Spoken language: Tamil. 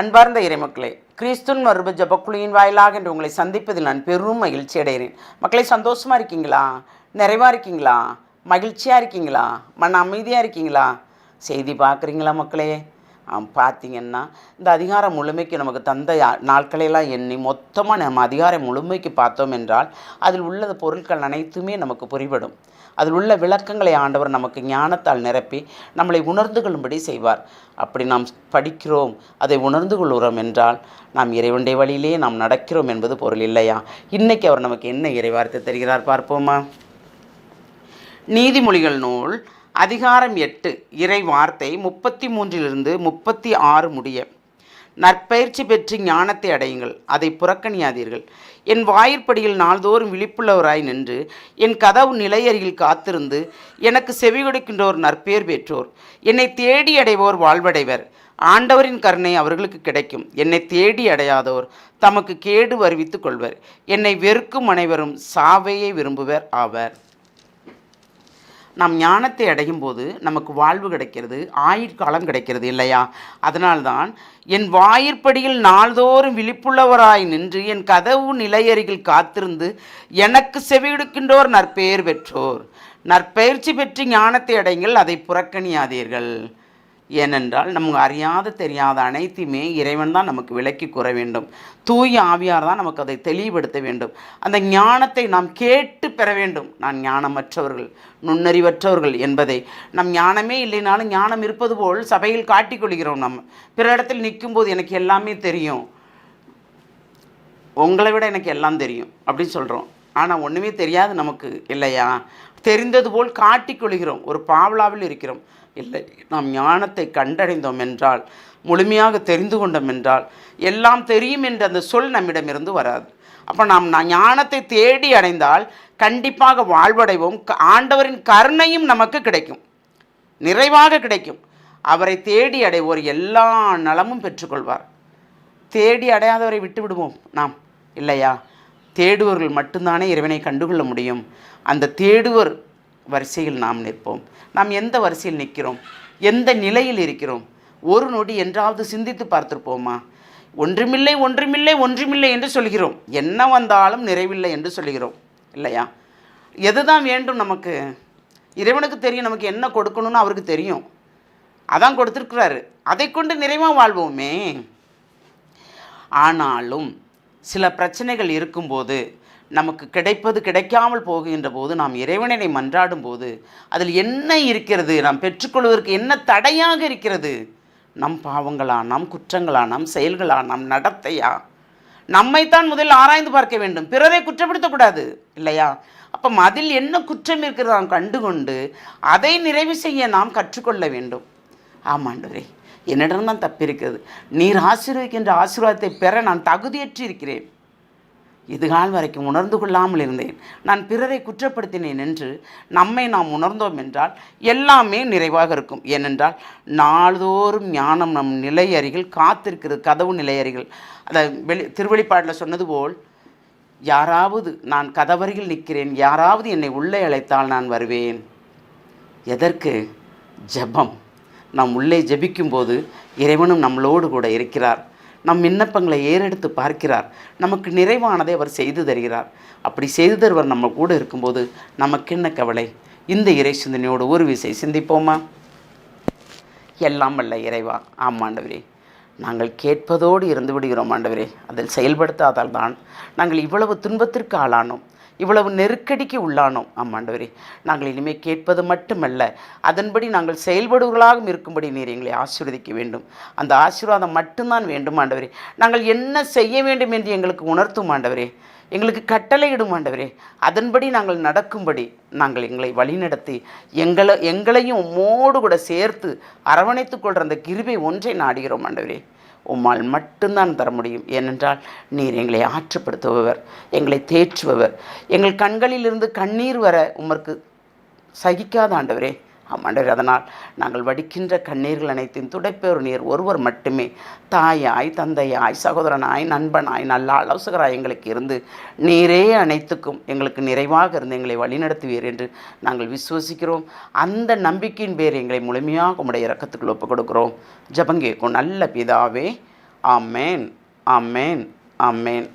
அன்பார்ந்த இறைமக்களே கிறிஸ்துன் மறுப ஜபக்குழியின் வாயிலாக என்று உங்களை சந்திப்பதில் நான் பெரும் மகிழ்ச்சி அடைகிறேன். மக்களை சந்தோஷமாக இருக்கீங்களா? நிறைவாக இருக்கீங்களா? மகிழ்ச்சியாக இருக்கீங்களா? மன அமைதியாக இருக்கீங்களா? செய்தி பார்க்குறீங்களா மக்களே? பார்த்திங்கன்னா இந்த அதிகாரம் முழுமைக்கு நமக்கு தந்த நாட்களையெல்லாம் எண்ணி மொத்தமாக நம்ம அதிகாரம் முழுமைக்கு பார்த்தோம் என்றால் அதில் உள்ள பொருட்கள் அனைத்துமே நமக்கு புரிபடும். அதில் உள்ள விளக்கங்களை ஆண்டவர் நமக்கு ஞானத்தால் நிரப்பி நம்மளை உணர்ந்து கொள்ளும்படி செய்வார். அப்படி நாம் படிக்கிறோம் அதை உணர்ந்து கொள்கிறோம் என்றால் நாம் இறைவனுடைய வழியிலே நாம் நடக்கிறோம் என்பது பொருள் இல்லையா? இன்னைக்கு அவர் நமக்கு என்ன இறைவார்த்தை தருகிறார் பார்ப்போமா? நீதிமொழிகள் நூல் அதிகாரம் எட்டு இறை வார்த்தை முப்பத்தி மூன்றிலிருந்து முப்பத்தி ஆறு முடிய. நற்பயிற்சி பெற்று ஞானத்தை அடையுங்கள் அதை புறக்கணியாதீர்கள். என் வாயிற்படியில் நாள்தோறும் விழிப்புள்ளவராய் நின்று என் கதவு நிலையருகில் காத்திருந்து எனக்கு செவி கொடுக்கின்றோர் நற்பெயர் பெற்றோர். என்னை தேடி அடைவோர் வாழ்வடைவர். ஆண்டவரின் கருணை அவர்களுக்கு கிடைக்கும். என்னை தேடி அடையாதோர் தமக்கு கேடு வருவித்துக் கொள்வர். என்னை வெறுக்கும் அனைவரும் சாவையை விரும்புவர் ஆவர். நாம் ஞானத்தை அடையும் போது நமக்கு வாழ்வு கிடைக்கிறது ஆயுட்காலம் கிடைக்கிறது இல்லையா? அதனால்தான் என் வாயிற்படியில் நாள்தோறும் விழிப்புள்ளவராய் நின்று என் கதவு நிலையருகில் காத்திருந்து எனக்கு செவியெடுக்கின்றோர் நற்பெயர் பெற்றோர். நற்பயிற்சி பெற்று ஞானத்தை அடைங்கள் அதை புறக்கணியாதீர்கள். ஏனென்றால் நமக்கு அறியாத தெரியாத அனைத்தையுமே இறைவன் தான் நமக்கு விளக்கி கூற வேண்டும். தூய ஆவியார் தான் நமக்கு அதை தெளிவுபடுத்த வேண்டும். அந்த ஞானத்தை நாம் கேட்டு பெற வேண்டும். நான் ஞானமற்றவர்கள் நுண்ணறிவற்றவர்கள் என்பதை. நம் ஞானமே இல்லைனாலும் ஞானம் இருப்பது போல் சபையில் காட்டிக்கொள்கிறோம் நம்ம பிற இடத்தில் நிற்கும்போது எனக்கு எல்லாமே தெரியும். உங்களை விட எனக்கு எல்லாம் தெரியும் அப்படின்னு சொல்கிறோம் ஆனால் ஒன்றுமே தெரியாது நமக்கு இல்லையா? தெரிந்தது போல் காட்டிக்கொள்கிறோம் ஒரு பாவலாவில் இருக்கிறோம். இல்லை. நாம் ஞானத்தை கண்டடைந்தோம் என்றால் முழுமையாக தெரிந்து கொண்டோம் என்றால் எல்லாம் தெரியும் என்ற அந்த சொல் நம்மிடமிருந்து வராது. அப்போ நாம் ஞானத்தை தேடி அடைந்தால் கண்டிப்பாக வாழ்வடைவோம். க- ஆண்டவரின் கருணையும் நமக்கு கிடைக்கும். நிறைவாக கிடைக்கும். அவரை தேடி அடைவோர் எல்லா நலமும் பெற்றுக்கொள்வார். தேடி அடையாதவரை விட்டு விடுவோம் நாம். இல்லையா? தேடுவர்கள் மட்டும்தானே இறைவனை கண்டுகொள்ள முடியும். அந்த தேடுவர் வரிசையில் நாம் நிற்போம். நாம் எந்த வரிசையில் நிற்கிறோம்? எந்த நிலையில் இருக்கிறோம்? ஒரு நொடி என்றாவது சிந்தித்து பார்த்துருப்போமா? ஒன்றுமில்லை ஒன்றுமில்லை ஒன்றுமில்லை என்று சொல்கிறோம். என்ன வந்தாலும் நிறைவில்லை என்று சொல்கிறோம். இல்லையா? எதுதான் வேண்டும் நமக்கு? இறைவனுக்கு தெரியும் நமக்கு என்ன கொடுக்கணும்னு அவருக்கு தெரியும். அதான் கொடுத்துருக்கிறாரு. அதை கொண்டு நிறைவாக வாழ்வோமே. ஆனாலும் சில பிரச்சனைகள் இருக்கும்போது நமக்கு கிடைப்பது கிடைக்காமல் போகின்ற போது நாம் இறைவனை மன்றாடும் போது அதில் என்ன இருக்கிறது? நாம் பெற்றுக்கொள்வதற்கு என்ன தடையாக இருக்கிறது? நம் பாவங்களா? நம் குற்றங்களா? நம் செயல்களா? நம் நடத்தையா? நம்மைத்தான் முதலில் ஆராய்ந்து பார்க்க வேண்டும். பிறரை குற்றப்படுத்தக்கூடாது இல்லையா? அப்போ அதில் என்ன குற்றம் இருக்கிறது நாம் கண்டுகொண்டு அதை நிறைவு செய்ய நாம் கற்றுக்கொள்ள வேண்டும். ஆமாண்டவரே என்னிடம் தான் தப்பிருக்கிறது நீர் ஆசீர்வதிக்கின்ற ஆசீர்வாதத்தை பெற நான் தகுதியற்று இருக்கிறேன். இதுகால் வரைக்கும் உணர்ந்து கொள்ளாமல் இருந்தேன். நான் பிறரை குற்றப்படுத்தினேன் என்று நம்மை நாம் உணர்ந்தோம் என்றால் எல்லாமே நிறைவாக இருக்கும். ஏனென்றால் நாள்தோறும் ஞானம் நம் நிலை அருகில் காத்திருக்கிறது கதவு நிலை அருகில். அதை வெளி திருவெளிப்பாட்டில் சொன்னது போல் யாராவது நான் கதவருகில் நிற்கிறேன் யாராவது என்னை உள்ளே அழைத்தால் நான் வருவேன். எதற்கு? ஜெபம். நாம் உள்ளே ஜெபிக்கும்போது இறைவனும் நம்மளோடு கூட இருக்கிறார். நம் விண்ணப்பங்களை ஏறெடுத்து பார்க்கிறார். நமக்கு நிறைவானதை அவர் செய்து தருகிறார். அப்படி செய்து தருவர் நம்ம கூட இருக்கும்போது நமக்கு என்ன கவலை? இந்த இறை சிந்தனையோடு ஒரு விசை சிந்திப்போமா? எல்லாம் வல்ல இறைவா ஆம் ஆண்டவரே. நாங்கள் கேட்பதோடு இருந்து விடுகிறோம் ஆண்டவரே. அதில் செயல்படுத்தாதால் தான் நாங்கள் இவ்வளவு துன்பத்திற்கு ஆளானோம். இவ்வளவு நெருக்கடிக்கு உள்ளானோம். ஆமாண்டவரே நாங்கள் இனிமேல் கேட்பது மட்டுமல்ல. அதன்படி நாங்கள் செயல்படுவர்களாகவும் இருக்கும்படி நீர் எங்களை ஆசீர்வதிக்க வேண்டும். அந்த ஆசீர்வாதம் மட்டும்தான் வேண்டும் ஆண்டவரே. நாங்கள் என்ன செய்ய வேண்டும் என்று எங்களுக்கு உணர்த்தும் ஆண்டவரே. எங்களுக்கு கட்டளையிடும் ஆண்டவரே. அதன்படி நாங்கள் நடக்கும்படி நாங்கள் எங்களை வழிநடத்தி எங்களை எங்களையும் உம்மோடு கூட சேர்த்து அரவணைத்துக் கொள்கிற அந்த கிருபை ஒன்றை நாடுகிறோம் ஆண்டவரே. உம்மால் மட்டும்தான் தர முடியும். ஏனென்றால் நீர் எங்களை ஆற்றுப்படுத்துபவர் எங்களை தேற்றுபவர். எங்கள் கண்களிலிருந்து கண்ணீர் வர உமக்கு சகிக்காத ஆண்டவரே ஆமாண்டவர் அதனால் நாங்கள் வடிக்கின்ற கண்ணீர்கள் அனைத்தையும் துடைப்பேறு நீர். ஒருவர் மட்டுமே தாயாய் தந்தையாய் சகோதரனாய் நண்பனாய் நல்ல ஆலோசகராய் எங்களுக்கு இருந்து நீரே அனைத்துக்கும் எங்களுக்கு நிறைவாக இருந்து எங்களை வழிநடத்துவீர் என்று நாங்கள் விசுவசிக்கிறோம். அந்த நம்பிக்கையின் பேர் எங்களை முழுமையாக உம்முடைய இரக்கத்துக்குள் ஒப்புக் கொடுக்கிறோம். ஜபங்கேக்கும் நல்ல பிதாவே ஆமேன் ஆமேன் ஆமேன்.